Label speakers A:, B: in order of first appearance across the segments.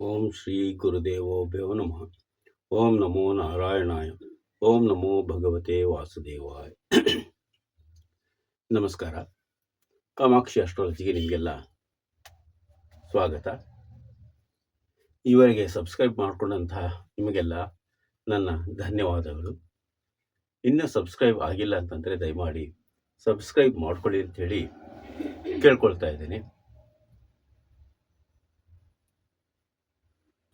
A: ಓಂ ಶ್ರೀ ಗುರುದೇವೋ ಗುರುದೇವೋಭ್ಯೋ ನಮಃ. ಓಂ ನಮೋ ನಾರಾಯಣಾಯ. ಓಂ ನಮೋ ಭಗವತೆ ವಾಸುದೇವಾಯ. ನಮಸ್ಕಾರ. ಕಾಮಾಕ್ಷಿ ಅಸ್ಟ್ರಾಲಜಿಗೆ ನಿಮಗೆಲ್ಲ ಸ್ವಾಗತ. ಈವರೆಗೆ ಸಬ್ಸ್ಕ್ರೈಬ್ ಮಾಡಿಕೊಂಡಂತಹ ನಿಮಗೆಲ್ಲ ನನ್ನ ಧನ್ಯವಾದಗಳು. ಇನ್ನೂ ಸಬ್ಸ್ಕ್ರೈಬ್ ಆಗಿಲ್ಲ ಅಂತಂದರೆ ದಯಮಾಡಿ ಸಬ್ಸ್ಕ್ರೈಬ್ ಮಾಡ್ಕೊಳ್ಳಿ ಅಂತೇಳಿ ಕೇಳ್ಕೊಳ್ತಾ ಇದ್ದೀನಿ.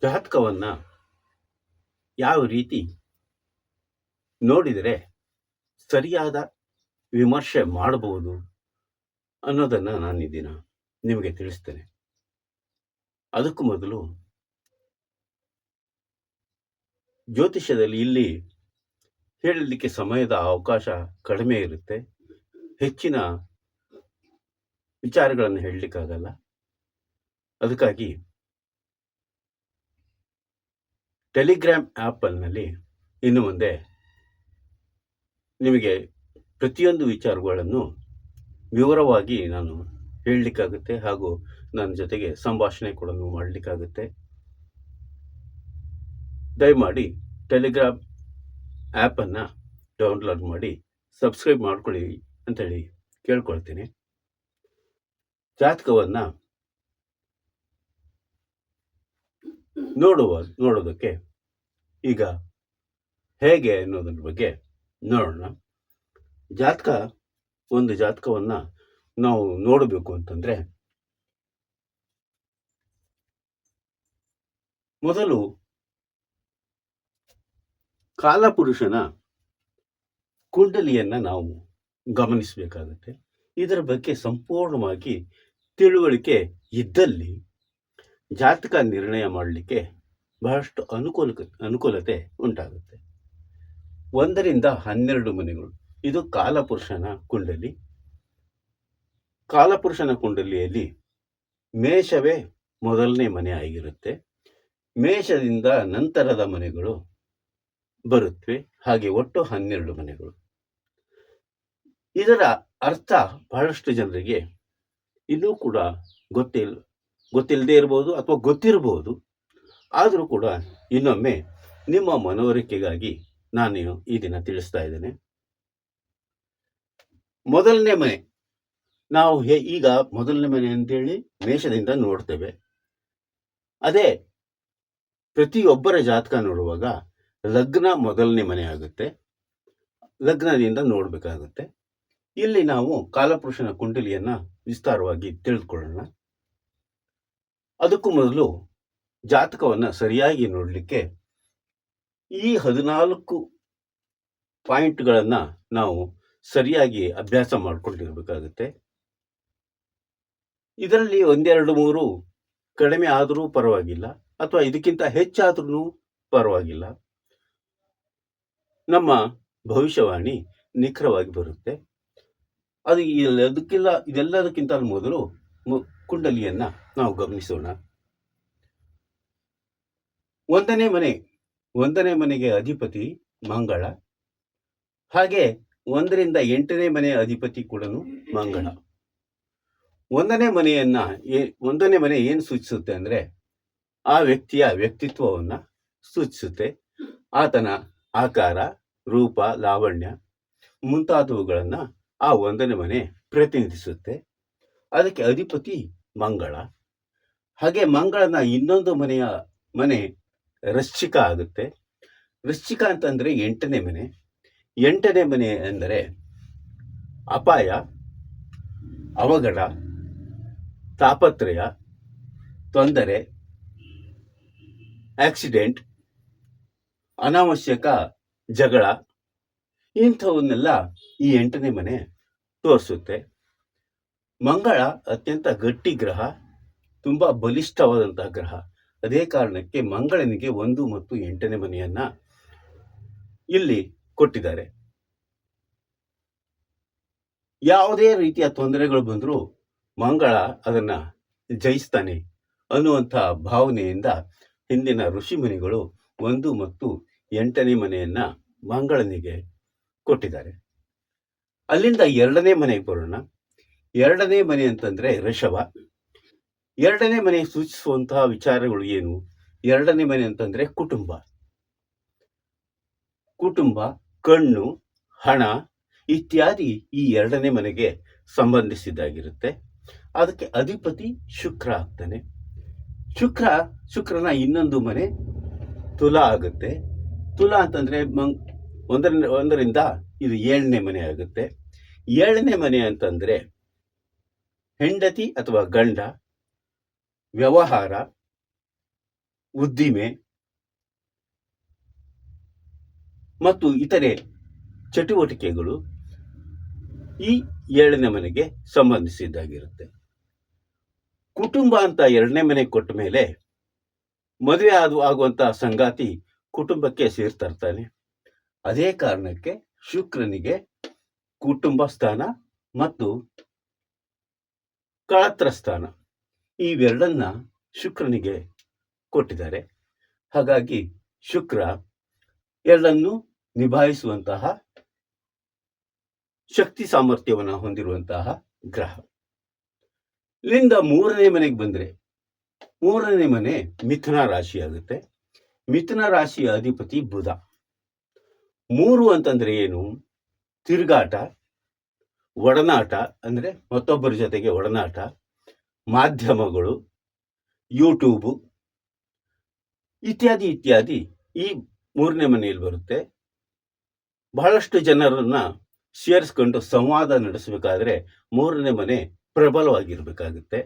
A: ಜಾತಕವನ್ನು ಯಾವ ರೀತಿ ನೋಡಿದರೆ ಸರಿಯಾದ ವಿಮರ್ಶೆ ಮಾಡಬಹುದು ಅನ್ನೋದನ್ನು ನಾನು ಈ ನಿಮಗೆ ತಿಳಿಸ್ತೇನೆ. ಅದಕ್ಕೂ ಮೊದಲು ಜ್ಯೋತಿಷ್ಯದಲ್ಲಿ ಇಲ್ಲಿ ಹೇಳಲಿಕ್ಕೆ ಸಮಯದ ಅವಕಾಶ ಕಡಿಮೆ ಇರುತ್ತೆ. ಹೆಚ್ಚಿನ ವಿಚಾರಗಳನ್ನು ಹೇಳಲಿಕ್ಕಾಗಲ್ಲ. ಅದಕ್ಕಾಗಿ ಟೆಲಿಗ್ರಾಮ್ ಆ್ಯಪಲ್ನಲ್ಲಿ ಇನ್ನು ಮುಂದೆ ನಿಮಗೆ ಪ್ರತಿಯೊಂದು ವಿಚಾರಗಳನ್ನು ವಿವರವಾಗಿ ನಾನು ಹೇಳಲಿಕ್ಕಾಗುತ್ತೆ ಹಾಗೂ ನನ್ನ ಜೊತೆಗೆ ಸಂಭಾಷಣೆ ಕೂಡ ಮಾಡಲಿಕ್ಕಾಗುತ್ತೆ. ದಯಮಾಡಿ ಟೆಲಿಗ್ರಾಮ್ ಆ್ಯಪನ್ನು ಡೌನ್ಲೋಡ್ ಮಾಡಿ, ಸಬ್ಸ್ಕ್ರೈಬ್ ಮಾಡ್ಕೊಳ್ಳಿ ಅಂತೇಳಿ ಕೇಳ್ಕೊಳ್ತೀನಿ. ಜಾತಕವನ್ನು ನೋಡುವ, ನೋಡೋದಕ್ಕೆ ಈಗ ಹೇಗೆ ಅನ್ನೋದ್ರ ಬಗ್ಗೆ ನೋಡೋಣ. ಜಾತಕ, ಒಂದು ಜಾತಕವನ್ನು ನಾವು ನೋಡಬೇಕು ಅಂತಂದರೆ, ಮೊದಲು ಕಾಲಪುರುಷನ ಕುಂಡಲಿಯನ್ನು ನಾವು ಗಮನಿಸಬೇಕಾಗುತ್ತೆ. ಇದರ ಬಗ್ಗೆ ಸಂಪೂರ್ಣವಾಗಿ ತಿಳುವಳಿಕೆ ಇದ್ದಲ್ಲಿ ಜಾತಕ ನಿರ್ಣಯ ಮಾಡಲಿಕ್ಕೆ ಬಹಳಷ್ಟು ಅನುಕೂಲ ಅನುಕೂಲತೆ ಉಂಟಾಗುತ್ತೆ. ಒಂದರಿಂದ ಹನ್ನೆರಡು ಮನೆಗಳು. ಇದು ಕಾಲಪುರುಷನ ಕುಂಡಲಿ. ಕಾಲಪುರುಷನ ಕುಂಡಲಿಯಲ್ಲಿ ಮೇಷವೇ ಮೊದಲನೇ ಮನೆ ಆಗಿರುತ್ತೆ. ಮೇಷದಿಂದ ನಂತರದ ಮನೆಗಳು ಬರುತ್ತವೆ ಹಾಗೆ ಒಟ್ಟು ಹನ್ನೆರಡು ಮನೆಗಳು. ಇದರ ಅರ್ಥ ಬಹಳಷ್ಟು ಜನರಿಗೆ ಇನ್ನೂ ಕೂಡ ಗೊತ್ತಿಲ್ಲ ಗೊತ್ತಿಲ್ಲದೆ ಇರ್ಬೋದು ಅಥವಾ ಗೊತ್ತಿರಬಹುದು. ಆದರೂ ಕೂಡ ಇನ್ನೊಮ್ಮೆ ನಿಮ್ಮ ಮನವರಿಕೆಗಾಗಿ ನಾನು ಈ ದಿನ ತಿಳಿಸ್ತಾ ಇದ್ದೇನೆ. ಮೊದಲನೇ ಮನೆ. ನಾವು ಈಗ ಮೊದಲನೇ ಮನೆ ಅಂತೇಳಿ ಮೇಷದಿಂದ ನೋಡ್ತೇವೆ. ಅದೇ ಪ್ರತಿಯೊಬ್ಬರ ಜಾತಕ ನೋಡುವಾಗ ಲಗ್ನ ಮೊದಲನೇ ಮನೆ ಆಗುತ್ತೆ. ಲಗ್ನದಿಂದ ನೋಡಬೇಕಾಗುತ್ತೆ. ಇಲ್ಲಿ ನಾವು ಕಾಲಪುರುಷನ ಕುಂಡಲಿಯನ್ನ ವಿಸ್ತಾರವಾಗಿ ತಿಳಿದುಕೊಳ್ಳೋಣ. ಅದಕ್ಕೂ ಮೊದಲು ಜಾತಕವನ್ನು ಸರಿಯಾಗಿ ನೋಡಲಿಕ್ಕೆ ಈ ಹದಿನಾಲ್ಕು ಪಾಯಿಂಟ್ಗಳನ್ನು ನಾವು ಸರಿಯಾಗಿ ಅಭ್ಯಾಸ ಮಾಡಿಕೊಂಡಿರಬೇಕಾಗುತ್ತೆ. ಇದರಲ್ಲಿ ಒಂದೆರಡು ಮೂರು ಕಡಿಮೆ ಆದರೂ ಪರವಾಗಿಲ್ಲ ಅಥವಾ ಇದಕ್ಕಿಂತ ಹೆಚ್ಚಾದ್ರೂ ಪರವಾಗಿಲ್ಲ. ನಮ್ಮ ಭವಿಷ್ಯವಾಣಿ ನಿಖರವಾಗಿ ಬರುತ್ತೆ. ಅದು ಅದಕ್ಕಿಲ್ಲ ಇದೆಲ್ಲದಕ್ಕಿಂತ ಮೊದಲು ಕುಂಡಲಿಯನ್ನ ನಾವು ಗಮನಿಸೋಣ. ಒಂದನೇ ಮನೆ, ಒಂದನೇ ಮನೆಗೆ ಅಧಿಪತಿ ಮಂಗಳ. ಹಾಗೆ ಒಂದರಿಂದ ಎಂಟನೇ ಮನೆ ಅಧಿಪತಿ ಕೂಡ ಮಂಗಳ. ಒಂದನೇ ಮನೆಯನ್ನ ಒಂದನೇ ಮನೆ ಏನು ಸೂಚಿಸುತ್ತೆ ಅಂದ್ರೆ ಆ ವ್ಯಕ್ತಿಯ ವ್ಯಕ್ತಿತ್ವವನ್ನ ಸೂಚಿಸುತ್ತೆ. ಆತನ ಆಕಾರ, ರೂಪ, ಲಾವಣ್ಯ ಮುಂತಾದವುಗಳನ್ನ ಆ ಒಂದನೇ ಮನೆ ಪ್ರತಿನಿಧಿಸುತ್ತೆ. ಅದಕ್ಕೆ ಅಧಿಪತಿ ಮಂಗಳ. ಹಾಗೆ ಮಂಗಳನ ಇನ್ನೊಂದು ಮನೆಯ ಮನೆ ವೃಶ್ಚಿಕ ಆಗುತ್ತೆ. ವೃಶ್ಚಿಕ ಅಂತಂದರೆ ಎಂಟನೇ ಮನೆ. ಎಂಟನೇ ಮನೆ ಅಂದರೆ ಅಪಾಯ, ಅವಘಡ, ತಾಪತ್ರಯ, ತೊಂದರೆ, ಆಕ್ಸಿಡೆಂಟ್, ಅನಾವಶ್ಯಕ ಜಗಳ, ಇಂಥವನ್ನೆಲ್ಲ ಈ ಎಂಟನೇ ಮನೆ ತೋರಿಸುತ್ತೆ. ಮಂಗಳ ಅತ್ಯಂತ ಗಟ್ಟಿ ಗ್ರಹ ತುಂಬ ಬಲಿಷ್ಠವಾದಂತಹ ಗ್ರಹ. ಅದೇ ಕಾರಣಕ್ಕೆ ಮಂಗಳನಿಗೆ ಒಂದು ಮತ್ತು ಎಂಟನೇ ಮನೆಯನ್ನ ಇಲ್ಲಿ ಕೊಟ್ಟಿದ್ದಾರೆ. ಯಾವುದೇ ರೀತಿಯ ತೊಂದರೆಗಳು ಬಂದರೂ ಮಂಗಳ ಅದನ್ನ ಜಯಿಸ್ತಾನೆ ಅನ್ನುವಂಥ ಭಾವನೆಯಿಂದ ಹಿಂದಿನ ಋಷಿ ಮುನಿಗಳು ಒಂದು ಮತ್ತು ಎಂಟನೇ ಮನೆಯನ್ನ ಮಂಗಳನಿಗೆ ಕೊಟ್ಟಿದ್ದಾರೆ. ಅಲ್ಲಿಂದ ಎರಡನೇ ಮನೆಗೆ ಬರೋಣ. ಎರಡನೇ ಮನೆ ಅಂತಂದ್ರೆ ಋಷಭ ಎರಡನೇ ಮನೆ ಸೂಚಿಸುವಂತಹ ವಿಚಾರಗಳು ಏನು? ಎರಡನೇ ಮನೆ ಅಂತಂದ್ರೆ ಕುಟುಂಬ. ಕುಟುಂಬ, ಕಣ್ಣು, ಹಣ ಇತ್ಯಾದಿ ಈ ಎರಡನೇ ಮನೆಗೆ ಸಂಬಂಧಿಸಿದ್ದಾಗಿರುತ್ತೆ. ಅದಕ್ಕೆ ಅಧಿಪತಿ ಶುಕ್ರ ಆಗ್ತಾನೆ. ಶುಕ್ರ, ಶುಕ್ರನ ಇನ್ನೊಂದು ಮನೆ ತುಲಾ ಆಗುತ್ತೆ. ತುಲಾ ಅಂತಂದ್ರೆ ಮಂಗ್ ಒಂದರಿಂದ ಒಂದರಿಂದ ಇದು ಏಳನೇ ಮನೆ ಆಗುತ್ತೆ. ಏಳನೇ ಮನೆ ಅಂತಂದ್ರೆ ಹೆಂಡತಿ ಅಥವಾ ಗಂಡ ವ್ಯವಹಾರ, ಉದ್ದಿಮೆ ಮತ್ತು ಇತರೆ ಚಟುವಟಿಕೆಗಳು ಈ ಏಳನೇ ಮನೆಗೆ ಸಂಬಂಧಿಸಿದ್ದಾಗಿರುತ್ತೆ. ಕುಟುಂಬ ಅಂತ ಎರಡನೇ ಮನೆ ಕೊಟ್ಟ ಮೇಲೆ ಮದುವೆ ಆದ ಆಗುವಂತಹ ಸಂಗಾತಿ ಕುಟುಂಬಕ್ಕೆ ಸೇರ್ತಿರ್ತಾನೆ ಅದೇ ಕಾರಣಕ್ಕೆ ಶುಕ್ರನಿಗೆ ಕುಟುಂಬ ಸ್ಥಾನ ಮತ್ತು ಕಳತ್ರ ಸ್ಥಾನ ಇವೆರಡನ್ನ ಶುಕ್ರನಿಗೆ ಕೊಟ್ಟಿದ್ದಾರೆ. ಹಾಗಾಗಿ ಶುಕ್ರ ಎರಡನ್ನು ನಿಭಾಯಿಸುವಂತಹ ಶಕ್ತಿ ಸಾಮರ್ಥ್ಯವನ್ನು ಹೊಂದಿರುವಂತಹ ಗ್ರಹ. ಇಲ್ಲಿಂದ ಮೂರನೇ ಮನೆಗೆ ಬಂದ್ರೆ, ಮೂರನೇ ಮನೆ ಮಿಥುನ ರಾಶಿ ಆಗುತ್ತೆ ಮಿಥುನ ರಾಶಿಯ ಅಧಿಪತಿ ಬುಧ. ಮೂರು ಅಂತಂದ್ರೆ ಏನು? ತಿರುಗಾಟ, ಒಡನಾಟ ಅಂದ್ರೆ ಮತ್ತೊಬ್ಬರ ಜೊತೆಗೆ ಒಡನಾಟ ಮಾಧ್ಯಮಗಳು ಯೂಟ್ಯೂಬು ಇತ್ಯಾದಿ ಇತ್ಯಾದಿ ಈ ಮೂರನೇ ಮನೆಯಲ್ಲಿ ಬರುತ್ತೆ. ಬಹಳಷ್ಟು ಜನರನ್ನ ಸೇರಿಸ್ಕೊಂಡು ಸಂವಾದ ನಡೆಸಬೇಕಾದ್ರೆ ಮೂರನೇ ಮನೆ ಪ್ರಬಲವಾಗಿರಬೇಕಾಗುತ್ತೆ.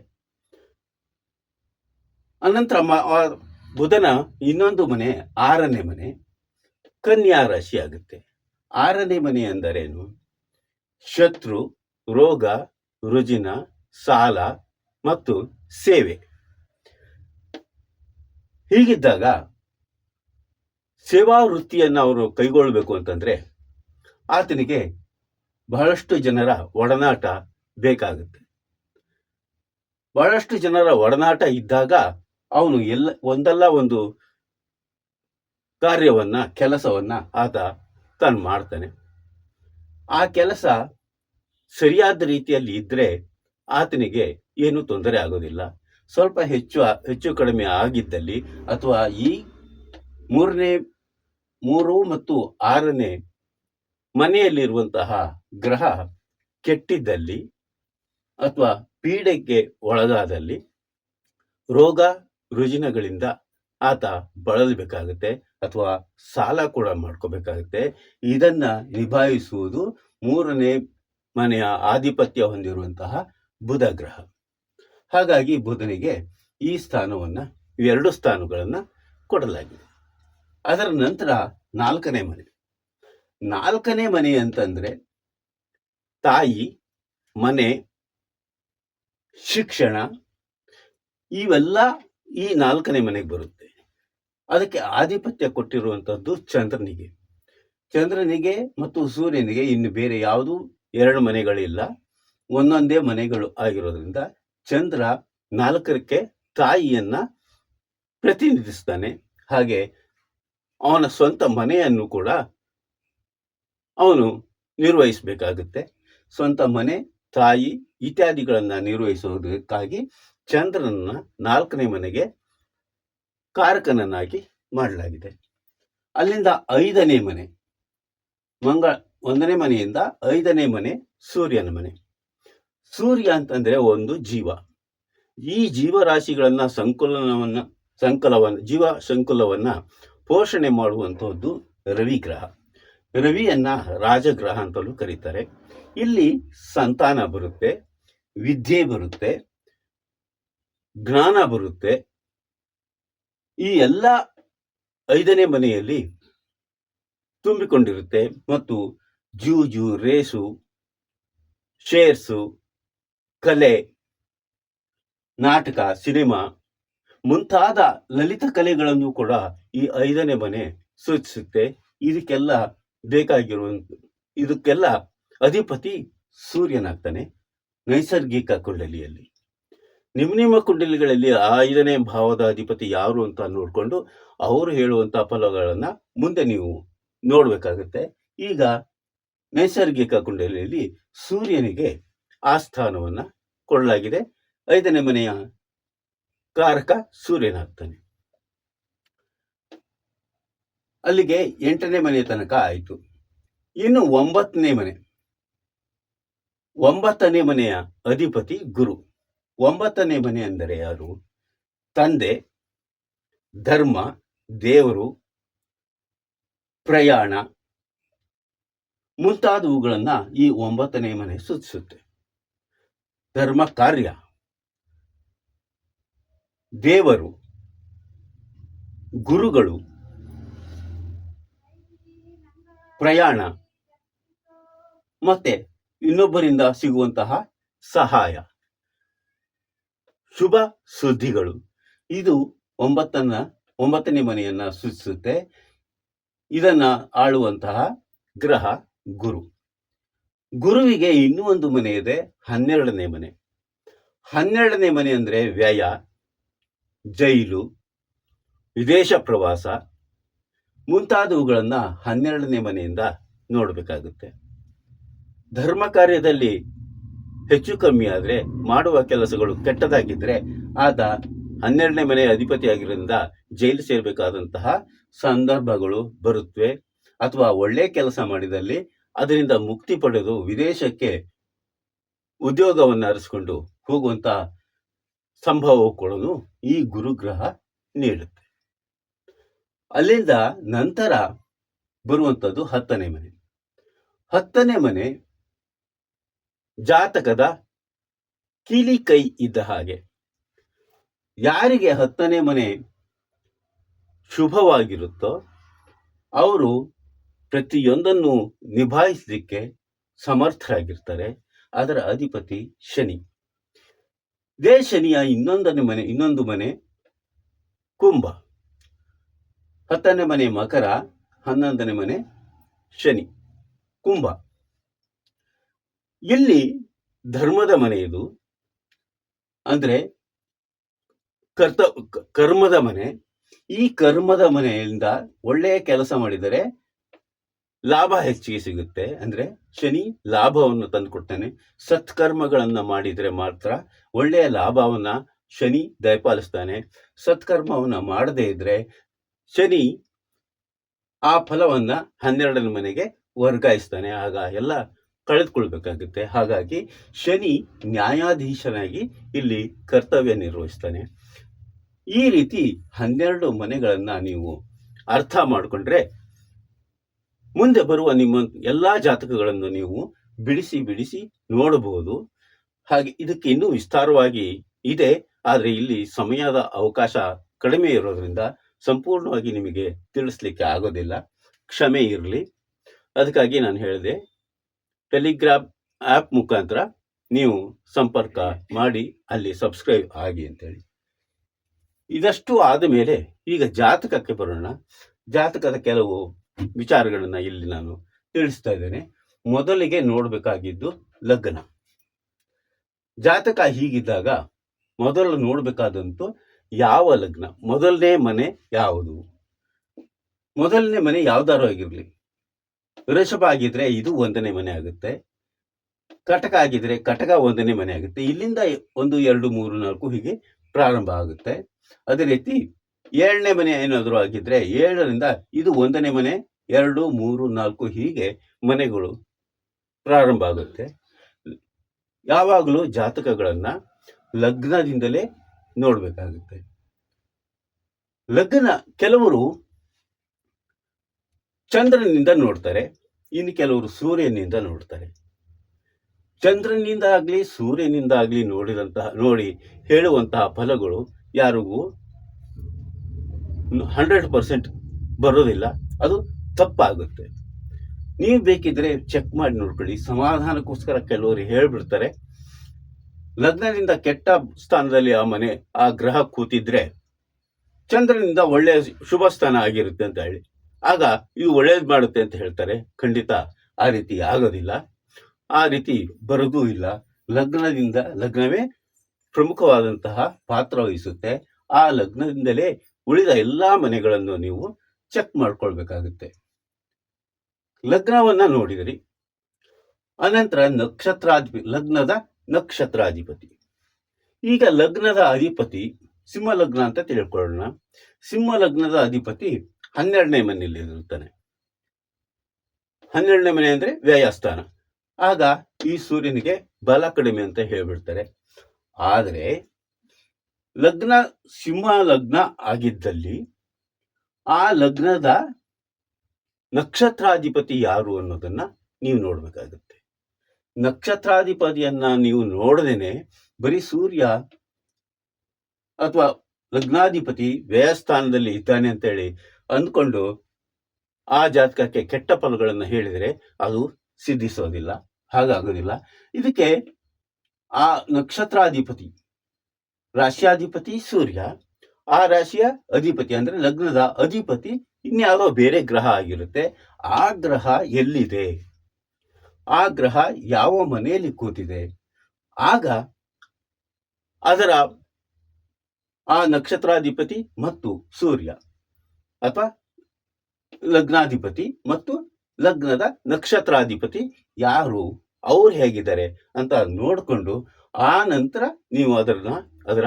A: ಅನಂತರ ಬುಧನ ಇನ್ನೊಂದು ಮನೆ, ಆರನೇ ಮನೆ, ಕನ್ಯಾ ರಾಶಿ ಆಗುತ್ತೆ. ಆರನೇ ಮನೆ ಎಂದರೇನು ಶತ್ರು, ರೋಗ, ರುಜಿನ, ಸಾಲ ಮತ್ತು ಸೇವೆ. ಹೀಗಿದ್ದಾಗ ಸೇವಾ ವೃತ್ತಿಯನ್ನು ಅವರು ಕೈಗೊಳ್ಳಬೇಕು ಅಂತಂದ್ರೆ ಆತನಿಗೆ ಬಹಳಷ್ಟು ಜನರ ಒಡನಾಟ ಬೇಕಾಗುತ್ತೆ. ಬಹಳಷ್ಟು ಜನರ ಒಡನಾಟ ಇದ್ದಾಗ ಅವನು ಎಲ್ಲ ಒಂದಲ್ಲ ಒಂದು ಕಾರ್ಯವನ್ನ, ಕೆಲಸವನ್ನ ಆತ ತಾನು ಮಾಡ್ತಾನೆ. ಆ ಕೆಲಸ ಸರಿಯಾದ ರೀತಿಯಲ್ಲಿ ಇದ್ರೆ ಆತನಿಗೆ ಏನು ತೊಂದರೆ ಆಗೋದಿಲ್ಲ. ಸ್ವಲ್ಪ ಹೆಚ್ಚು ಹೆಚ್ಚು ಕಡಿಮೆ ಆಗಿದ್ದಲ್ಲಿ ಅಥವಾ ಈ ಮೂರನೇ, ಮೂರು ಮತ್ತು ಆರನೇ ಮನೆಯಲ್ಲಿರುವಂತಹ ಗ್ರಹ ಕೆಟ್ಟಿದ್ದಲ್ಲಿ ಅಥವಾ ಪೀಡೆಗೆ ಒಳಗಾದಲ್ಲಿ ರೋಗ ರುಜಿನಗಳಿಂದ ಆತ ಬಳಲಬೇಕಾಗುತ್ತೆ ಅಥವಾ ಸಾಲ ಕೂಡ ಮಾಡ್ಕೋಬೇಕಾಗುತ್ತೆ. ಇದನ್ನ ನಿಭಾಯಿಸುವುದು ಮೂರನೇ ಮನೆಯ ಆಧಿಪತ್ಯ ಹೊಂದಿರುವಂತಹ ಬುಧ ಗ್ರಹ. ಹಾಗಾಗಿ ಬುಧನಿಗೆ ಈ ಸ್ಥಾನವನ್ನ, ಇವೆರಡು ಸ್ಥಾನಗಳನ್ನು ಕೊಡಲಾಗಿದೆ. ಅದರ ನಂತರ ನಾಲ್ಕನೇ ಮನೆ. ನಾಲ್ಕನೇ ಮನೆ ಅಂತಂದ್ರೆ ತಾಯಿ, ಮನೆ, ಶಿಕ್ಷಣ, ಇವೆಲ್ಲ ಈ ನಾಲ್ಕನೇ ಮನೆಗೆ ಬರುತ್ತೆ. ಅದಕ್ಕೆ ಆಧಿಪತ್ಯ ಕೊಟ್ಟಿರುವಂಥದ್ದು ಚಂದ್ರನಿಗೆ. ಚಂದ್ರನಿಗೆ ಮತ್ತು ಸೂರ್ಯನಿಗೆ ಇನ್ನು ಬೇರೆ ಯಾವುದೂ ಎರಡು ಮನೆಗಳಿಲ್ಲ. ಒಂದೊಂದೇ ಮನೆಗಳು ಆಗಿರೋದ್ರಿಂದ ಚಂದ್ರ ನಾಲ್ಕರಕ್ಕೆ ತಾಯಿಯನ್ನ ಪ್ರತಿನಿಧಿಸ್ತಾನೆ. ಹಾಗೆ ಅವನ ಸ್ವಂತ ಮನೆಯನ್ನು ಕೂಡ ಅವನು ನಿರ್ವಹಿಸಬೇಕಾಗುತ್ತೆ. ಸ್ವಂತ ಮನೆ, ತಾಯಿ ಇತ್ಯಾದಿಗಳನ್ನ ನಿರ್ವಹಿಸುವುದಕ್ಕಾಗಿ ಚಂದ್ರನನ್ನ ನಾಲ್ಕನೇ ಮನೆಗೆ ಕಾರಕನನ್ನಾಗಿ ಮಾಡಲಾಗಿದೆ. ಅಲ್ಲಿಂದ ಐದನೇ ಮನೆ ಮಂಗಳ ಒಂದನೇ ಮನೆಯಿಂದ ಐದನೇ ಮನೆ ಸೂರ್ಯನ ಮನೆ. ಸೂರ್ಯ ಅಂತಂದ್ರೆ ಒಂದು ಜೀವ. ಈ ಜೀವರಾಶಿಗಳನ್ನ ಸಂಕುಲನವನ್ನ, ಸಂಕಲವನ್ನ, ಜೀವ ಸಂಕುಲವನ್ನ ಪೋಷಣೆ ಮಾಡುವಂತಹದ್ದು ರವಿ ಗ್ರಹ. ರವಿಯನ್ನ ರಾಜಗ್ರಹ ಅಂತಲೂ ಕರೀತಾರೆ. ಇಲ್ಲಿ ಸಂತಾನ ಬರುತ್ತೆ, ವಿದ್ಯೆ ಬರುತ್ತೆ, ಜ್ಞಾನ ಬರುತ್ತೆ. ಈ ಎಲ್ಲ ಐದನೇ ಮನೆಯಲ್ಲಿ ತುಂಬಿಕೊಂಡಿರುತ್ತೆ. ಮತ್ತು ಜೂಜು, ರೇಸು, ಶೇರ್ಸು ಕಲೆ, ನಾಟಕ, ಸಿನಿಮಾ ಮುಂತಾದ ಲಲಿತ ಕಲೆಗಳನ್ನು ಕೂಡ ಈ ಐದನೇ ಮನೆ ಸೂಚಿಸುತ್ತೆ. ಇದಕ್ಕೆಲ್ಲ ಬೇಕಾಗಿರುವ, ಇದಕ್ಕೆಲ್ಲ ಅಧಿಪತಿ ಸೂರ್ಯನಾಗ್ತಾನೆ ನೈಸರ್ಗಿಕ ಕುಂಡಲಿಯಲ್ಲಿ. ನಿಮ್ಮ ನಿಮ್ಮ ಕುಂಡಲಿಗಳಲ್ಲಿ ಐದನೇ ಭಾವದ ಅಧಿಪತಿ ಯಾರು ಅಂತ ನೋಡಿಕೊಂಡು ಅವರು ಹೇಳುವಂತ ಫಲಗಳನ್ನ ಮುಂದೆ ನೀವು ನೋಡಬೇಕಾಗುತ್ತೆ. ಈಗ ನೈಸರ್ಗಿಕ ಕುಂಡಲಿಯಲ್ಲಿ ಸೂರ್ಯನಿಗೆ ಆ ಸ್ಥಾನವನ್ನ ಕೊಡಲಾಗಿದೆ ಐದನೇ ಮನೆಯ ಕಾರಕ ಸೂರ್ಯನಾಗ್ತಾನೆ. ಅಲ್ಲಿಗೆ ಎಂಟನೇ ಮನೆಯ ತನಕ ಆಯಿತು. ಇನ್ನು ಒಂಬತ್ತನೇ ಮನೆ, ಒಂಬತ್ತನೇ ಮನೆಯ ಅಧಿಪತಿ ಗುರು. ಒಂಬತ್ತನೇ ಮನೆ ಅಂದರೆ ಯಾರು? ತಂದೆ, ಧರ್ಮ, ದೇವರು, ಪ್ರಯಾಣ ಮುಂತಾದವುಗಳನ್ನು ಈ ಒಂಬತ್ತನೇ ಮನೆ ಸೂಚಿಸುತ್ತೆ. ಧರ್ಮ ಕಾರ್ಯ ದೇವರು, ಗುರುಗಳು, ಪ್ರಯಾಣ ಮತ್ತೆ ಇನ್ನೊಬ್ಬರಿಂದ ಸಿಗುವಂತಹ ಸಹಾಯ. ಶುಭ ಸುದ್ದಿಗಳು. ಇದು ಒಂಬತ್ತನ್ನ ಒಂಬತ್ತನೇ ಮನೆಯನ್ನ ಸೂಚಿಸುತ್ತೆ ಇದನ್ನ ಆಳುವಂತಹ ಗ್ರಹ ಗುರು. ಗುರುವಿಗೆ ಇನ್ನೂ ಒಂದು ಮನೆ ಇದೆ, ಹನ್ನೆರಡನೇ ಮನೆ. ಹನ್ನೆರಡನೇ ಮನೆ ಅಂದರೆ ವ್ಯಯ, ಜೈಲು, ವಿದೇಶ ಪ್ರವಾಸ, ಮುಂತಾದವುಗಳನ್ನು ಹನ್ನೆರಡನೇ ಮನೆಯಿಂದ ನೋಡಬೇಕಾಗುತ್ತೆ. ಧರ್ಮ ಕಾರ್ಯದಲ್ಲಿ ಹೆಚ್ಚು ಕಮ್ಮಿ ಆದರೆ ಮಾಡುವ ಕೆಲಸಗಳು ಕೆಟ್ಟದಾಗಿದ್ದರೆ ಆತ ಹನ್ನೆರಡನೇ ಮನೆಯ ಅಧಿಪತಿಯಾಗಿರೋದ್ರಿಂದ ಜೈಲು ಸೇರಬೇಕಾದಂತಹ ಸಂದರ್ಭಗಳು ಬರುತ್ತವೆ ಅಥವಾ ಒಳ್ಳೆಯ ಕೆಲಸ ಮಾಡಿದಲ್ಲಿ ಅದರಿಂದ ಮುಕ್ತಿ ಪಡೆದು ವಿದೇಶಕ್ಕೆ ಉದ್ಯೋಗವನ್ನು ಅರಸಿಕೊಂಡು ಹೋಗುವಂತ ಸಂಭವ ಕೂಡ ಈ ಗುರುಗ್ರಹ ನೀಡುತ್ತೆ. ಅಲ್ಲಿಂದ ನಂತರ ಬರುವಂಥದ್ದು ಹತ್ತನೇ ಮನೆ. ಹತ್ತನೇ ಮನೆ ಜಾತಕದ ಕೀಲಿ ಕೈ ಇದ್ದ ಹಾಗೆ. ಯಾರಿಗೆ ಹತ್ತನೇ ಮನೆ ಶುಭವಾಗಿರುತ್ತೋ, ಅವರು ಪ್ರತಿಯೊಂದನ್ನು ನಿಭಾಯಿಸಲಿಕ್ಕೆ ಸಮರ್ಥರಾಗಿರ್ತಾರೆ. ಅದರ ಅಧಿಪತಿ ಶನಿ. ಇದೇ ಶನಿಯ ಇನ್ನೊಂದನೇ ಮನೆ, ಇನ್ನೊಂದು ಮನೆ ಕುಂಭ. ಹತ್ತನೇ ಮನೆ ಮಕರ, ಹನ್ನೊಂದನೇ ಮನೆ ಶನಿ, ಕುಂಭ. ಇಲ್ಲಿ ಧರ್ಮದ ಮನೆ ಇದು. ಅಂದ್ರೆ ಕರ್ತ ಕರ್ಮದ ಮನೆ. ಈ ಕರ್ಮದ ಮನೆಯಿಂದ ಒಳ್ಳೆಯ ಕೆಲಸ ಮಾಡಿದರೆ ಲಾಭ ಹೆಚ್ಚಿಗೆ ಸಿಗುತ್ತೆ ಅಂದ್ರೆ ಶನಿ ಲಾಭವನ್ನು ತಂದುಕೊಡ್ತಾನೆ ಸತ್ಕರ್ಮಗಳನ್ನ ಮಾಡಿದ್ರೆ ಮಾತ್ರ ಒಳ್ಳೆಯ ಲಾಭವನ್ನ ಶನಿ ದಯಪಾಲಿಸ್ತಾನೆ. ಸತ್ಕರ್ಮವನ್ನ ಮಾಡದೇ ಇದ್ರೆ ಶನಿ ಆ ಫಲವನ್ನ ಹನ್ನೆರಡನೇ ಮನೆಗೆ ವರ್ಗಾಯಿಸ್ತಾನೆ. ಆಗ ಎಲ್ಲ ಕಳೆದುಕೊಳ್ಬೇಕಾಗುತ್ತೆ. ಹಾಗಾಗಿ ಶನಿ ನ್ಯಾಯಾಧೀಶನಾಗಿ ಇಲ್ಲಿ ಕರ್ತವ್ಯ ನಿರ್ವಹಿಸ್ತಾನೆ. ಈ ರೀತಿ ಹನ್ನೆರಡು ಮನೆಗಳನ್ನ ನೀವು ಅರ್ಥ ಮಾಡಿಕೊಂಡ್ರೆ ಮುಂದೆ ಬರುವ ನಿಮ್ಮ ಎಲ್ಲಾ ಜಾತಕಗಳನ್ನು ನೀವು ಬಿಡಿಸಿ ಬಿಡಿಸಿ ನೋಡಬಹುದು. ಹಾಗೆ ಇದಕ್ಕೆ ಇನ್ನೂ ವಿಸ್ತಾರವಾಗಿ ಇದೆ. ಆದರೆ ಇಲ್ಲಿ ಸಮಯದ ಅವಕಾಶ ಕಡಿಮೆ ಇರೋದ್ರಿಂದ ಸಂಪೂರ್ಣವಾಗಿ ನಿಮಗೆ ತಿಳಿಸ್ಲಿಕ್ಕೆ ಆಗೋದಿಲ್ಲ. ಕ್ಷಮೆ ಇರಲಿ. ಅದಕ್ಕಾಗಿ ನಾನು ಹೇಳಿದೆ, ಟೆಲಿಗ್ರಾಮ್ ಆ್ಯಪ್ ಮುಖಾಂತರ ನೀವು ಸಂಪರ್ಕ ಮಾಡಿ, ಅಲ್ಲಿ ಸಬ್ಸ್ಕ್ರೈಬ್ ಆಗಿ ಅಂತೇಳಿ. ಇದಷ್ಟು ಆದ ಮೇಲೆ ಈಗ ಜಾತಕಕ್ಕೆ ಬರೋಣ. ಜಾತಕದ ಕೆಲವು ವಿಚಾರಗಳನ್ನ ಇಲ್ಲಿ ನಾನು ತಿಳಿಸ್ತಾ ಇದ್ದೇನೆ. ಮೊದಲಿಗೆ ನೋಡಬೇಕಾಗಿದ್ದು ಲಗ್ನ. ಜಾತಕ ಹೀಗಿದ್ದಾಗ ಮೊದಲು ನೋಡಬೇಕಾದಂತೂ ಯಾವ ಲಗ್ನ? ಮೊದಲನೇ ಮನೆ ಯಾವುದು? ಮೊದಲನೇ ಮನೆ ಯಾವ್ದಾರು ಆಗಿರಲಿ. ವೃಷಭ ಆಗಿದ್ರೆ ಇದು ಒಂದನೇ ಮನೆ ಆಗುತ್ತೆ. ಕಟಕ ಆಗಿದ್ರೆ ಕಟಕ ಒಂದನೇ ಮನೆ ಆಗುತ್ತೆ. ಇಲ್ಲಿಂದ ಒಂದು, ಎರಡು, ಮೂರು, ನಾಲ್ಕು ಹೀಗೆ ಪ್ರಾರಂಭ ಆಗುತ್ತೆ. ಅದೇ ರೀತಿ ಏಳನೇ ಮನೆ ಏನಾದರೂ ಆಗಿದ್ರೆ ಏಳರಿಂದ ಇದು ಒಂದನೇ ಮನೆ, ಎರಡು, ಮೂರು, ನಾಲ್ಕು ಹೀಗೆ ಮನೆಗಳು ಪ್ರಾರಂಭ ಆಗುತ್ತೆ. ಯಾವಾಗಲೂ ಜಾತಕಗಳನ್ನ ಲಗ್ನದಿಂದಲೇ ನೋಡಬೇಕಾಗುತ್ತೆ. ಲಗ್ನ ಕೆಲವರು ಚಂದ್ರನಿಂದ ನೋಡ್ತಾರೆ, ಇನ್ನು ಕೆಲವರು ಸೂರ್ಯನಿಂದ ನೋಡ್ತಾರೆ. ಚಂದ್ರನಿಂದ ಆಗ್ಲಿ, ಸೂರ್ಯನಿಂದ ಆಗ್ಲಿ ನೋಡಿದಂತಹ, ನೋಡಿ ಹೇಳುವಂತಹ ಫಲಗಳು ಯಾರಿಗೂ ಹಂಡ್ರೆಡ್ ಪರ್ಸೆಂಟ್ ಬರೋದಿಲ್ಲ. ಅದು ತಪ್ಪಾಗುತ್ತೆ. ನೀವು ಬೇಕಿದ್ರೆ ಚೆಕ್ ಮಾಡಿ ನೋಡ್ಕೊಳ್ಳಿ. ಸಮಾಧಾನಕ್ಕೋಸ್ಕರ ಕೆಲವರು ಹೇಳ್ಬಿಡ್ತಾರೆ. ಲಗ್ನದಿಂದ ಕೆಟ್ಟ ಸ್ಥಾನದಲ್ಲಿ ಆ ಮನೆ, ಆ ಗ್ರಹ ಕೂತಿದ್ರೆ ಚಂದ್ರನಿಂದ ಒಳ್ಳೆಯ ಶುಭ ಸ್ಥಾನ ಆಗಿರುತ್ತೆ ಅಂತ ಹೇಳಿ. ಆಗ ಇದು ಒಳ್ಳೇದು ಮಾಡುತ್ತೆ ಅಂತ ಹೇಳ್ತಾರೆ. ಖಂಡಿತ ಆ ರೀತಿ ಆಗೋದಿಲ್ಲ. ಆ ರೀತಿ ಬರೋದೂ ಇಲ್ಲ. ಲಗ್ನದಿಂದ ಲಗ್ನವೇ ಪ್ರಮುಖವಾದಂತಹ ಪಾತ್ರ ವಹಿಸುತ್ತೆ. ಆ ಲಗ್ನದಿಂದಲೇ ಉಳಿದ ಎಲ್ಲಾ ಮನೆಗಳನ್ನು ನೀವು ಚೆಕ್ ಮಾಡ್ಕೊಳ್ಬೇಕಾಗುತ್ತೆ. ಲಗ್ನವನ್ನ ನೋಡಿದಿರಿ. ಅನಂತರ ನಕ್ಷತ್ರಾಧಿಪತಿ ಲಗ್ನದ ನಕ್ಷತ್ರಾಧಿಪತಿ. ಈಗ ಲಗ್ನದ ಅಧಿಪತಿ ಸಿಂಹ ಲಗ್ನ ಅಂತ ತಿಳ್ಕೊಳ್ಳೋಣ. ಸಿಂಹ ಲಗ್ನದ ಅಧಿಪತಿ ಹನ್ನೆರಡನೇ ಮನೆಯಲ್ಲಿ ಇರುತ್ತಾನೆ. ಹನ್ನೆರಡನೇ ಮನೆ ಅಂದ್ರೆ ವ್ಯಯಸ್ಥಾನ. ಆಗ ಈ ಸೂರ್ಯನಿಗೆ ಬಲ ಕಡಿಮೆ ಅಂತ ಹೇಳ್ಬಿಡ್ತಾರೆ. ಆದರೆ ಲಗ್ನ, ಸಿಂಹ ಲಗ್ನ ಆಗಿದ್ದಲ್ಲಿ ಆ ಲಗ್ನದ ನಕ್ಷತ್ರಾಧಿಪತಿ ಯಾರು ಅನ್ನೋದನ್ನ ನೀವು ನೋಡ್ಬೇಕಾಗುತ್ತೆ. ನಕ್ಷತ್ರಾಧಿಪತಿಯನ್ನ ನೀವು ನೋಡದೇನೆ ಬರೀ ಸೂರ್ಯ ಅಥವಾ ಲಗ್ನಾಧಿಪತಿ ವ್ಯಯಸ್ಥಾನದಲ್ಲಿ ಇದ್ದಾನೆ ಅಂತೇಳಿ ಅಂದ್ಕೊಂಡು ಆ ಜಾತಕಕ್ಕೆ ಕೆಟ್ಟ ಫಲಗಳನ್ನು ಹೇಳಿದರೆ ಅದು ಸಿದ್ಧಿಸೋದಿಲ್ಲ, ಹಾಗಾಗೋದಿಲ್ಲ. ಇದಕ್ಕೆ ಆ ನಕ್ಷತ್ರಾಧಿಪತಿ ರಾಶಿಯಾಧಿಪತಿ ಸೂರ್ಯ, ಆ ರಾಶಿಯ ಅಧಿಪತಿ ಅಂದ್ರೆ ಲಗ್ನದ ಅಧಿಪತಿ ಇನ್ಯಾವುದೋ ಬೇರೆ ಗ್ರಹ ಆಗಿರುತ್ತೆ. ಆ ಗ್ರಹ ಎಲ್ಲಿದೆ? ಆ ಗ್ರಹ ಯಾವ ಮನೆಯಲ್ಲಿ ಕೂತಿದೆ? ಆಗ ಅದರ ಆ ನಕ್ಷತ್ರಾಧಿಪತಿ ಮತ್ತು ಸೂರ್ಯ ಅಥವಾ ಲಗ್ನಾಧಿಪತಿ ಮತ್ತು ಲಗ್ನದ ನಕ್ಷತ್ರಾಧಿಪತಿ ಯಾರು? ಅವ್ರು ಹೇಗಿದ್ದಾರೆ ಅಂತ ನೋಡಿಕೊಂಡು ಆ ನಂತರ ನೀವು ಅದನ್ನ, ಅದರ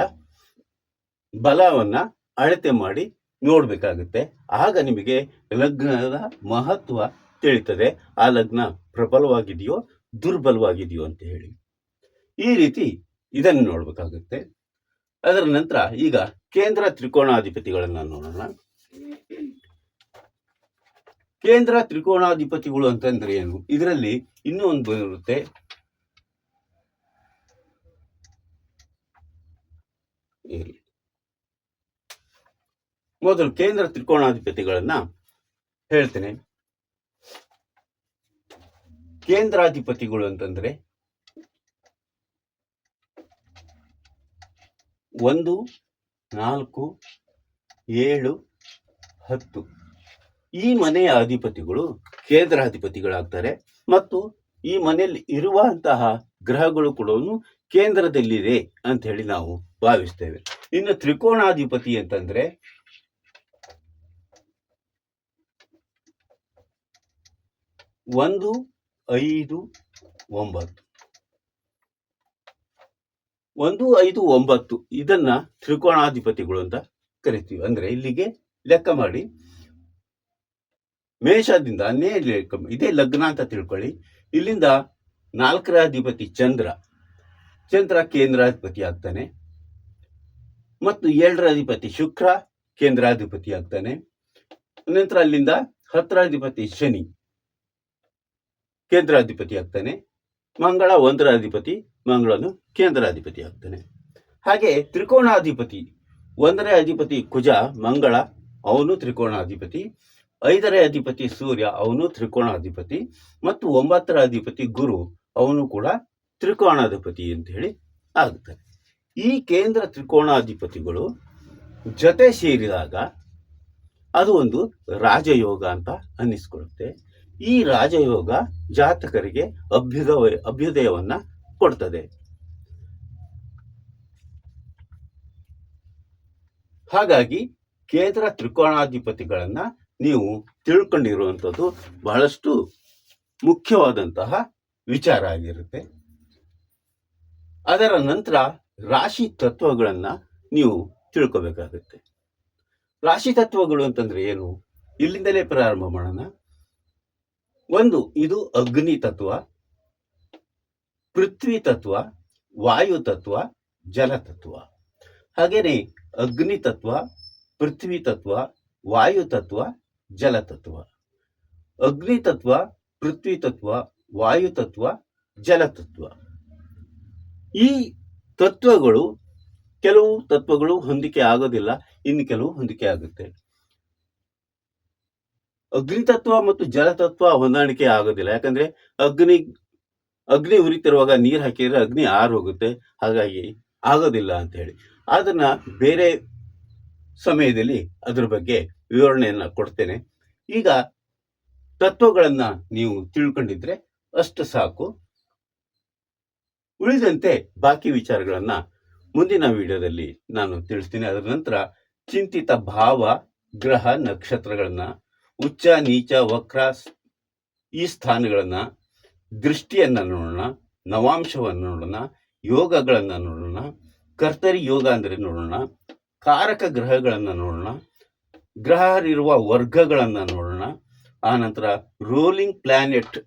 A: ಬಲವನ್ನ ಅಳತೆ ಮಾಡಿ ನೋಡಬೇಕಾಗುತ್ತೆ. ಆಗ ನಿಮಗೆ ಲಗ್ನದ ಮಹತ್ವ ತಿಳಿತದೆ. ಆ ಲಗ್ನ ಪ್ರಬಲವಾಗಿದೆಯೋ, ದುರ್ಬಲವಾಗಿದೆಯೋ ಅಂತ ಹೇಳಿ. ಈ ರೀತಿ ಇದನ್ನು ನೋಡಬೇಕಾಗುತ್ತೆ. ಅದರ ನಂತರ ಈಗ ಕೇಂದ್ರ ತ್ರಿಕೋಣಾಧಿಪತಿಗಳನ್ನ ನೋಡೋಣ. ಕೇಂದ್ರ ತ್ರಿಕೋಣಾಧಿಪತಿಗಳು ಅಂತಂದ್ರೆ ಏನು? ಇದರಲ್ಲಿ ಇನ್ನೂ ಒಂದು ಬರುತ್ತೆ ಮೊದಲು ಕೇಂದ್ರ ತ್ರಿಕೋಣಾಧಿಪತಿಗಳನ್ನ ಹೇಳ್ತೇನೆ. ಕೇಂದ್ರಾಧಿಪತಿಗಳು ಅಂತಂದ್ರೆ ಒಂದು, ನಾಲ್ಕು, ಏಳು, ಹತ್ತು. ಈ ಮನೆಯ ಅಧಿಪತಿಗಳು ಕೇಂದ್ರಾಧಿಪತಿಗಳಾಗ್ತಾರೆ ಮತ್ತು ಈ ಮನೆಯಲ್ಲಿ ಇರುವಂತಹ ಗ್ರಹಗಳು ಕೂಡ ಕೇಂದ್ರದಲ್ಲಿದೆ ಅಂತ ಹೇಳಿ ನಾವು ಭಾವಿಸ್ತೇವೆ. ಇನ್ನು ತ್ರಿಕೋಣಾಧಿಪತಿ ಅಂತಂದ್ರೆ? ಒಂದು, ಐದು, ಒಂಬತ್ತು. ಒಂದು, ಐದು, ಒಂಬತ್ತು. ಇದನ್ನ ತ್ರಿಕೋಣಾಧಿಪತಿಗಳು ಅಂತ ಕರಿತೀವಿ. ಅಂದ್ರೆ ಇಲ್ಲಿಗೆ ಲೆಕ್ಕ ಮಾಡಿ. ಮೇಷದಿಂದ ಲೆಕ್ಕ ಇದೇ ಲಗ್ನ ಅಂತ ತಿಳ್ಕೊಳ್ಳಿ. ಇಲ್ಲಿಂದ ನಾಲ್ಕರ ಅಧಿಪತಿ ಚಂದ್ರ. ಚಂದ್ರ ಕೇಂದ್ರಾಧಿಪತಿ ಆಗ್ತಾನೆ. ಮತ್ತು ಏಳರ ಅಧಿಪತಿ ಶುಕ್ರ, ಕೇಂದ್ರಾಧಿಪತಿ ಆಗ್ತಾನೆ. ನಂತರ ಅಲ್ಲಿಂದ ಹತ್ತರಾಧಿಪತಿ ಶನಿ, ಕೇಂದ್ರಾಧಿಪತಿ ಆಗ್ತಾನೆ. ಮಂಗಳ ಒಂದರ ಅಧಿಪತಿ, ಮಂಗಳನು ಕೇಂದ್ರಾಧಿಪತಿ ಆಗ್ತಾನೆ. ಹಾಗೆ ತ್ರಿಕೋಣಾಧಿಪತಿ, ಒಂದನೇ ಅಧಿಪತಿ ಕುಜ, ಮಂಗಳ, ಅವನು ತ್ರಿಕೋಣಾಧಿಪತಿ. ಐದರ ಅಧಿಪತಿ ಸೂರ್ಯ, ಅವನು ತ್ರಿಕೋಣಾಧಿಪತಿ. ಮತ್ತು ಒಂಬತ್ತರ ಅಧಿಪತಿ ಗುರು, ಅವನು ಕೂಡ ತ್ರಿಕೋಣಾಧಿಪತಿ ಅಂತ ಹೇಳಿ ಆಗುತ್ತಾನೆ ಈ ಕೇಂದ್ರ ತ್ರಿಕೋಣಾಧಿಪತಿಗಳು ಜೊತೆ ಸೇರಿದಾಗ ಅದು ಒಂದು ರಾಜಯೋಗ ಅಂತ ಅನ್ನಿಸ್ಕೊಳ್ಳುತ್ತೆ. ಈ ರಾಜಯೋಗ ಜಾತಕರಿಗೆ ಅಭ್ಯುದಯ ಅಭ್ಯುದಯವನ್ನು ಕೊಡ್ತದೆ. ಹಾಗಾಗಿ ಕೇಂದ್ರ ತ್ರಿಕೋಣಾಧಿಪತಿಗಳನ್ನ ನೀವು ತಿಳ್ಕೊಂಡಿರುವಂಥದ್ದು ಬಹಳಷ್ಟು ಮುಖ್ಯವಾದಂತಹ ವಿಚಾರ ಆಗಿರುತ್ತೆ. ಅದರ ನಂತರ ರಾಶಿ ತತ್ವಗಳನ್ನ ನೀವು ತಿಳ್ಕೋಬೇಕಾಗುತ್ತೆ. ರಾಶಿ ತತ್ವಗಳು ಅಂತಂದ್ರೆ ಏನು? ಇಲ್ಲಿಂದಲೇ ಪ್ರಾರಂಭ ಮಾಡೋಣ. ಒಂದು, ಇದು ಅಗ್ನಿ ತತ್ವ, ಪೃಥ್ವಿ ತತ್ವ, ವಾಯು ತತ್ವ, ಜಲ ತತ್ವ. ಹಾಗೇನೆ ಅಗ್ನಿ ತತ್ವ, ಪೃಥ್ವಿ ತತ್ವ, ವಾಯು ತತ್ವ, ಜಲ ತತ್ವ. ಅಗ್ನಿ ತತ್ವ, ಪೃಥ್ವಿ ತತ್ವ, ವಾಯು ತತ್ವ, ಜಲ ತತ್ವ. ಈ ತತ್ವಗಳು ಕೆಲವು ತತ್ವಗಳು ಹೊಂದಿಕೆ ಆಗೋದಿಲ್ಲ, ಇನ್ನು ಕೆಲವು ಹೊಂದಿಕೆ ಆಗುತ್ತೆ. ಅಗ್ನಿ ತತ್ವ ಮತ್ತು ಜಲತತ್ವ ಹೊಂದಾಣಿಕೆ ಆಗೋದಿಲ್ಲ. ಯಾಕಂದ್ರೆ ಅಗ್ನಿ ಅಗ್ನಿ ಉರಿತಿರುವಾಗ ನೀರು ಹಾಕಿದ್ರೆ ಅಗ್ನಿ ಆರು ಹೋಗುತ್ತೆ. ಹಾಗಾಗಿ ಆಗೋದಿಲ್ಲ ಅಂತ ಹೇಳಿ. ಅದನ್ನ ಬೇರೆ ಸಮಯದಲ್ಲಿ ಅದ್ರ ಬಗ್ಗೆ ವಿವರಣೆಯನ್ನ ಕೊಡ್ತೇನೆ. ಈಗ ತತ್ವಗಳನ್ನ ನೀವು ತಿಳ್ಕೊಂಡಿದ್ರೆ ಅಷ್ಟು ಸಾಕು. ಉಳಿದಂತೆ ಬಾಕಿ ವಿಚಾರಗಳನ್ನು ಮುಂದಿನ ವಿಡಿಯೋದಲ್ಲಿ ನಾನು ತಿಳಿಸ್ತೀನಿ. ಅದರ ನಂತರ ಚಿಂತಿತ ಭಾವ, ಗ್ರಹ ನಕ್ಷತ್ರಗಳನ್ನು, ಉಚ್ಚ, ನೀಚ, ವಕ್ರ ಈ ಸ್ಥಾನಗಳನ್ನು, ದೃಷ್ಟಿಯನ್ನು ನೋಡೋಣ, ನವಾಂಶವನ್ನು ನೋಡೋಣ, ಯೋಗಗಳನ್ನು ನೋಡೋಣ, ಕರ್ತರಿ ಯೋಗ ಅಂದರೆ ನೋಡೋಣ, ಕಾರಕ ಗ್ರಹಗಳನ್ನು ನೋಡೋಣ, ಗ್ರಹರಿರುವ ವರ್ಗಗಳನ್ನು ನೋಡೋಣ ಆನಂತರ ರೋಲಿಂಗ್ ಪ್ಲಾನೆಟ್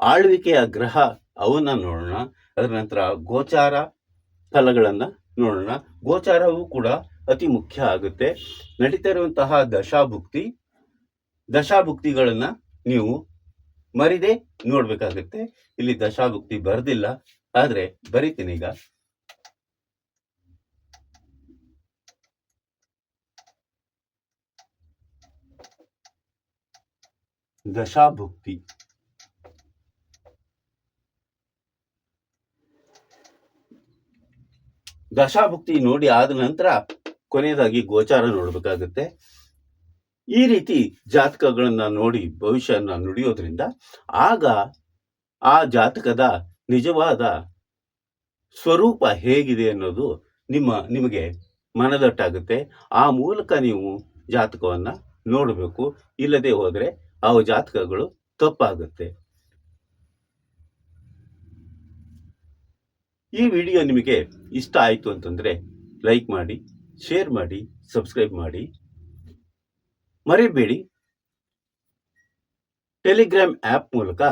A: ಆಳ್ವಿಕೆಯ ಗ್ರಹ ಅವನ್ನ ನೋಡೋಣ ಅದರ ನಂತರ ಗೋಚಾರ ಫಲಗಳನ್ನು ನೋಡೋಣ. ಗೋಚಾರವು ಕೂಡ ಅತಿ ಮುಖ್ಯ ಆಗುತ್ತೆ. ನಡೀತಾ ಇರುವಂತಹ ದಶಾಭುಕ್ತಿ, ದಶಾಭುಕ್ತಿಗಳನ್ನ ನೀವು ಮರಿದೆ ನೋಡ್ಬೇಕಾಗುತ್ತೆ. ಇಲ್ಲಿ ದಶಾಭುಕ್ತಿ ಬರ್ದಿಲ್ಲ, ಆದ್ರೆ ಬರಿತೀನಿ ಈಗ. ದಶಾಭುಕ್ತಿ. ದಶಾಭುಕ್ತಿ ನೋಡಿ ಆದ ನಂತರ ಕೊನೆಯದಾಗಿ ಗೋಚಾರ ನೋಡಬೇಕಾಗುತ್ತೆ. ಈ ರೀತಿ ಜಾತಕಗಳನ್ನ ನೋಡಿ ಭವಿಷ್ಯನ ನುಡಿಯೋದ್ರಿಂದ ಆಗ ಆ ಜಾತಕದ ನಿಜವಾದ ಸ್ವರೂಪ ಹೇಗಿದೆ ಅನ್ನೋದು ನಿಮ್ಮ, ನಿಮಗೆ ಮನದಟ್ಟಾಗುತ್ತೆ. ಆ ಮೂಲಕ ನೀವು ಜಾತಕವನ್ನ ನೋಡಬೇಕು. ಇಲ್ಲದೆ ಹೋದರೆ ಆ ಜಾತಕಗಳು ತಪ್ಪಾಗುತ್ತೆ. ಈ ವಿಡಿಯೋ ನಿಮಗೆ ಇಷ್ಟ ಆಯಿತು ಅಂತಂದರೆ ಲೈಕ್ ಮಾಡಿ, ಶೇರ್ ಮಾಡಿ, ಸಬ್ಸ್ಕ್ರೈಬ್ ಮಾಡಿ. ಮರಿಬೇಡಿ. ಟೆಲಿಗ್ರಾಮ್ ಆ್ಯಪ್ ಮೂಲಕ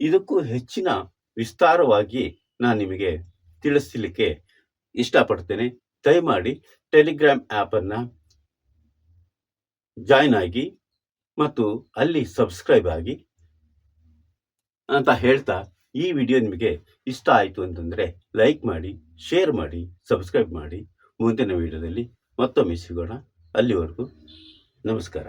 A: ಇದಕ್ಕೂ ಹೆಚ್ಚಿನ ವಿಸ್ತಾರವಾಗಿ ನಾನು ನಿಮಗೆ ತಿಳಿಸಲಿಕ್ಕೆ ಇಷ್ಟಪಡ್ತೇನೆ. ದಯಮಾಡಿ ಟೆಲಿಗ್ರಾಮ್ ಆ್ಯಪನ್ನು ಜಾಯ್ನ್ ಆಗಿ ಮತ್ತು ಅಲ್ಲಿ ಸಬ್ಸ್ಕ್ರೈಬ್ ಆಗಿ ಅಂತ ಹೇಳ್ತಾ ಈ ವಿಡಿಯೋ ನಿಮಗೆ ಇಷ್ಟ ಆಯಿತು ಅಂತಂದರೆ ಲೈಕ್ ಮಾಡಿ ಶೇರ್ ಮಾಡಿ ಸಬ್ಸ್ಕ್ರೈಬ್ ಮಾಡಿ. ಮುಂದಿನ ವಿಡಿಯೋದಲ್ಲಿ ಮತ್ತೊಮ್ಮೆ ಸಿಗೋಣ. ಅಲ್ಲಿವರೆಗೂ ನಮಸ್ಕಾರ.